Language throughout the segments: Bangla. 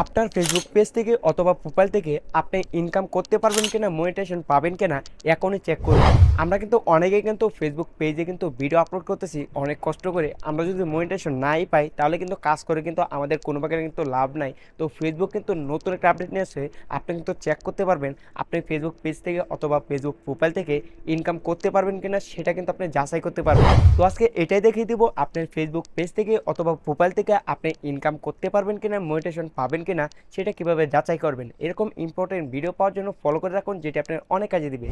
আপনার ফেসবুক পেজ থেকে অথবা প্রোফাইল থেকে আপনি ইনকাম করতে পারবেন কিনা মনিটাইজেশন পাবেন কিনা, এখনই চেক করুন। আমরা কিন্তু অনেকেই কিন্তু ফেসবুক পেজে কিন্তু ভিডিও আপলোড করতেছি, অনেক কষ্ট করে। আমরা যদি মনিটাইজেশন নাই পাই, তাহলে কিন্তু কাজ করে কিন্তু আমাদের কোনো প্রকার কিন্তু লাভ নাই। তো ফেসবুক কিন্তু নতুন একটা আপডেট নিয়ে এসে আপনি কিন্তু চেক করতে পারবেন, আপনি ফেসবুক পেজ থেকে অথবা ফেসবুক প্রোফাইল থেকে ইনকাম করতে পারবেন কিনা, সেটা কিন্তু আপনি যাচাই করতে পারবেন। তো আজকে এটাই দেখিয়ে দিব, আপনার ফেসবুক পেজ থেকে অথবা প্রোফাইল থেকে আপনি ইনকাম করতে পারবেন কিনা মনিটেশন পাবেন কিনা সেটা কীভাবে যাচাই করবেন, এরকম ইম্পর্টেন্ট ভিডিও পাওয়ার জন্য ফলো করে রাখুন, যেটি আপনার অনেক কাজে দিবে।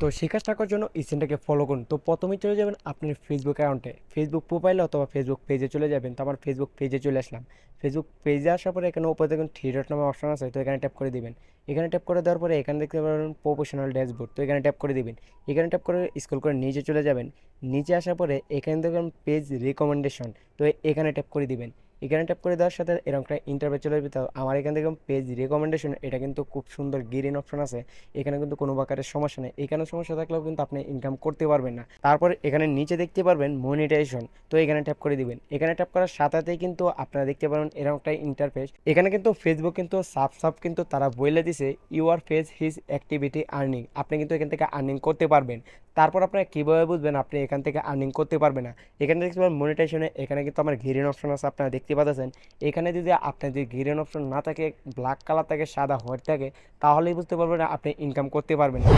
তো সেই কাজটা করার জন্য ইসেন্টাকে ফলো করুন। তো প্রথমেই চলে যাবেন আপনার ফেসবুক অ্যাকাউন্টে ফেসবুক প্রোফাইলে অথবা ফেসবুক পেজে চলে যাবেন। তো আমার ফেসবুক পেজে চলে আসলাম। ফেসবুক পেজে আসার পরে এখানে উপরে দেখুন থ্রি ডট নামে অপশন আছে, তো এখানে ট্যাপ করে দিবেন। এখানে ট্যাপ করে দেওয়ার পরে এখানে দেখতে পাবেন প্রফেশনাল ড্যাশবোর্ড তো এখানে ট্যাপ করে দিবেন। এখানে ট্যাপ করে স্ক্রল করে নিচে চলে যাবেন। নিচে আসার পরে এখানে দেখবেন পেজ রিকমেন্ডেশন তো এখানে ট্যাপ করে দিবেন। এখানে ট্যাপ করে দেওয়ার সাথে এরকম একটা ইন্টারভিউ চলে আসবে। তো আমার এখান থেকে পেজ রিকমেন্ডেশন এটা কিন্তু খুব সুন্দর গ্রিন অপশন আছে। এখানে কিন্তু কোনো প্রকারের সমস্যা নেই। এখানে সমস্যা থাকলেও কিন্তু আপনি ইনকাম করতে পারবেন না। তারপর এখানে নিচে দেখতে পারবেন মনিটাইজেশন তো এখানে ট্যাপ করে দিবেন। এখানে ট্যাপ করার সাথে কিন্তু আপনারা দেখতে পারবেন এরকম একটা ইন্টারফেস এখানে কিন্তু ফেসবুক কিন্তু সাফ সাফ কিন্তু তারা বলে দিছে you are face his activity earning আপনি কিন্তু এখান থেকে আর্নিং করতে পারবেন। তারপর আপনারা কীভাবে বুঝবেন আপনি এখান থেকে আর্নিং করতে পারবেন না? এখানে দেখতে পাবেন মনিটাইজেশনে এখানে কিন্তু আমার গ্রিন অপশন আছে, আপনারা দেখতে পাচ্ছেন। এখানে যদি আপনার যদি গ্রিন অপশন না থাকে ব্ল্যাক কালার থাকে, সাদা হোয়াইট থাকে, তাহলেই বুঝতে পারবেন আপনি ইনকাম করতে পারবেন না।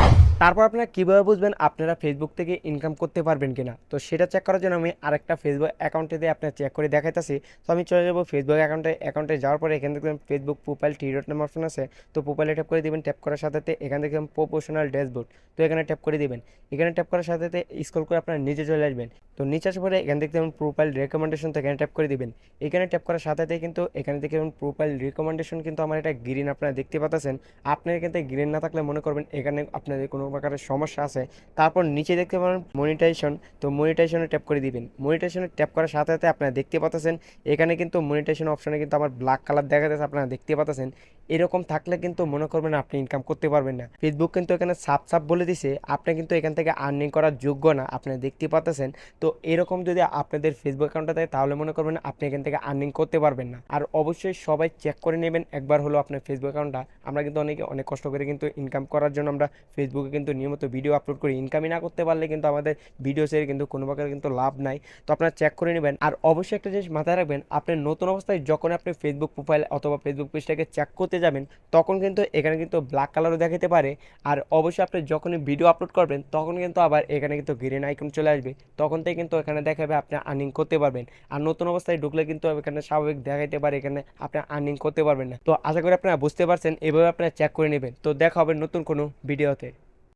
তারপর আপনারা কীভাবে বুঝবেন আপনারা ফেসবুক থেকে ইনকাম করতে পারবেন কিনা? তো সেটা চেক করার জন্য আমি আরেকটা ফেসবুক অ্যাকাউন্টে দিয়ে আপনার চেক করে দেখাইতেছি। তো আমি চলে যাব ফেসবুক অ্যাকাউন্টে অ্যাকাউন্টে যাওয়ার পরে এখানে দেখবেন ফেসবুক প্রোফাইল টি ডট নাম অপশন আছে। তো প্রোফাইলে ট্যাপ করে দিবেন ট্যাপ করার সাথে এখানে দেখবেন প্রপোশনাল ড্যাশবোর্ড তো এখানে ট্যাপ করে দিবেন। এখানে ট্যাপ করার সাথে সাথে স্ক্রল করে আপনার নিচে চলে আসবেন। তো নিচে আসার পরে এখানে দেখতে পাবেন প্রোফাইল রেকমেন্ডেশন তো এখানে ট্যাপ করে দিবেন। এখানে ট্যাপ করার সাথে সাথে কিন্তু এখানে দেখে প্রোফাইল রিকমেন্ডেশন কিন্তু আমার এটা গ্রিন আপনারা দেখতে পাচ্ছেন আপনার এখান থেকে গ্রিন না থাকলে মনে করবেন এখানে আপনাদের কোনো প্রকারের সমস্যা আছে। তারপর নিচে দেখতে পাবেন মনিটাইজেশন তো মনিটাইজেশনে ট্যাপ করে দিবেন। মনিটাইজেশনে ট্যাপ করার সাথে সাথে আপনারা দেখতে পাচ্ছেন এখানে কিন্তু মনিটাইজেশন অপশনে কিন্তু আমার ব্ল্যাক কালার দেখা যাচ্ছে, আপনারা দেখতে পাচ্ছেন এরকম থাকলে কিন্তু মনে করবেন আপনি ইনকাম করতে পারবেন না। ফেসবুক কিন্তু এখানে সাপ সাপ বলে দিছে। আপনি কিন্তু এখান থেকে আর্নিং করার যোগ্য না, আপনি দেখতে পাচ্ছেন তো এরকম যদি আপনাদের ফেসবুক অ্যাকাউন্টটা থাকে, তাহলে মনে করবেন আপনি এখান থেকে আর্নিং করতে পারবেন না। আর অবশ্যই সবাই চেক করে নেবেন, একবার হলো আপনার ফেসবুক অ্যাকাউন্টটা আমরা কিন্তু অনেকে, অনেক কষ্ট করে কিন্তু ইনকাম করার জন্য আমরা ফেসবুকে কিন্তু নিয়মিত ভিডিও আপলোড করি। ইনকামই না করতে পারলে কিন্তু আমাদের ভিডিও ভিডিওসের কিন্তু কোনো প্রকার কিন্তু লাভ নাই। তো আপনারা চেক করে নেবেন। আর অবশ্যই একটা জিনিস মাথায় রাখবেন, আপনি নতুন অবস্থায় যখন আপনি ফেসবুক প্রোফাইল অথবা ফেসবুক পেজটাকে চেক করতে যাবেন, তখন কিন্তু এখানে কিন্তু ব্ল্যাক কালারও দেখাতে পারে। আর অবশ্যই আপনি যখনই ভিডিও আপলোড করবেন তখন কিন্তু আবার এখানে কিন্তু গ্রিন আইকন চলে আসবে। তখন থেকে কিন্তু এখানে দেখাবে আপনি আর্নিং করতে পারবেন। আর নতুন অবস্থায় ঢুকলে কিন্তু এখানে স্বাভাবিক দেখাইতে পারে এখানে আপনি আর্নিং করতে পারবেন না। তো আশা করি আপনারা বুঝতে পারছেন, এভাবে আপনারা চেক করে নেবেন। তো দেখা হবে নতুন কোনো ভিডিওতে